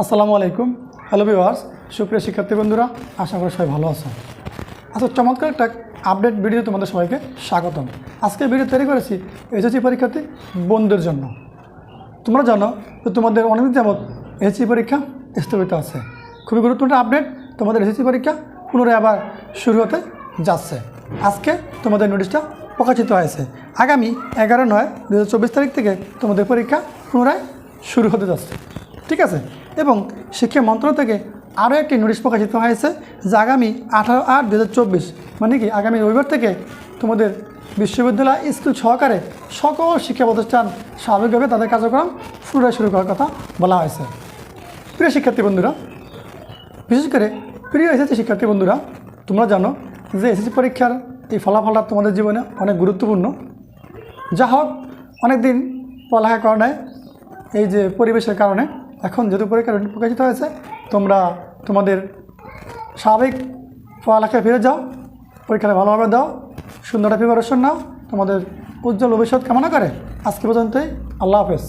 আসসালামু আলাইকুম। Hello viewers সুপ্রিয় শিক্ষার্থী বন্ধুরা, আশা করি সবাই ভালো আছেন। আচ্ছা চমৎকার একটা আপডেট ভিডিও তোমাদের সবাইকে স্বাগতম। আজকে ভিডিও তৈরি করেছি এসএসসি পরীক্ষার্থী বন্ধুদের জন্য। তোমরা জানো যে তোমাদের অনেকদিন যাবৎ এসএসসি পরীক্ষা স্থগিত আছে। খুবই গুরুত্বপূর্ণ আপডেট তোমাদের এসএসসি পরীক্ষা পুনরায় আবার শুরু হতে যাচ্ছে। আজকে তোমাদের নোটিশটা প্রকাশিত হয়েছে। আগামী এগারো নয় দু তারিখ থেকে তোমাদের পরীক্ষা পুনরায় শুরু হতে যাচ্ছে। ঠিক আছে? এবং শিক্ষা মন্ত্রণালয় থেকে আরও একটি নোটিশ প্রকাশিত হয়েছে যে আগামী আঠারো আট দু মানে কি আগামী রবিবার থেকে তোমাদের বিশ্ববিদ্যালয় স্কুল সহকারে সকল শিক্ষা প্রতিষ্ঠান স্বাভাবিকভাবে তাদের কার্যক্রম পুনরায় শুরু করার কথা বলা হয়েছে। প্রিয় শিক্ষার্থী বন্ধুরা, বিশেষ করে প্রিয় এসএসসি শিক্ষার্থী বন্ধুরা, তোমরা জানো যে এসএসসি পরীক্ষার এই ফলাফলটা তোমাদের জীবনে অনেক গুরুত্বপূর্ণ। যা হোক অনেক দিন পড়ালেখা করা এই যে পরিবেশের কারণে এখন যেহেতু পরীক্ষা রুটিন প্রকাশিত হয়েছে, তোমরা তোমাদের স্বাভাবিক পড়ালেখায় ফিরে যাও, পরীক্ষাটা ভালোভাবে দাও, সুন্দর প্রিপারেশন নাও, তোমাদের উজ্জ্বল ভবিষ্যৎ কামনা করে। আজকে পর্যন্তই, আল্লাহ হাফেজ।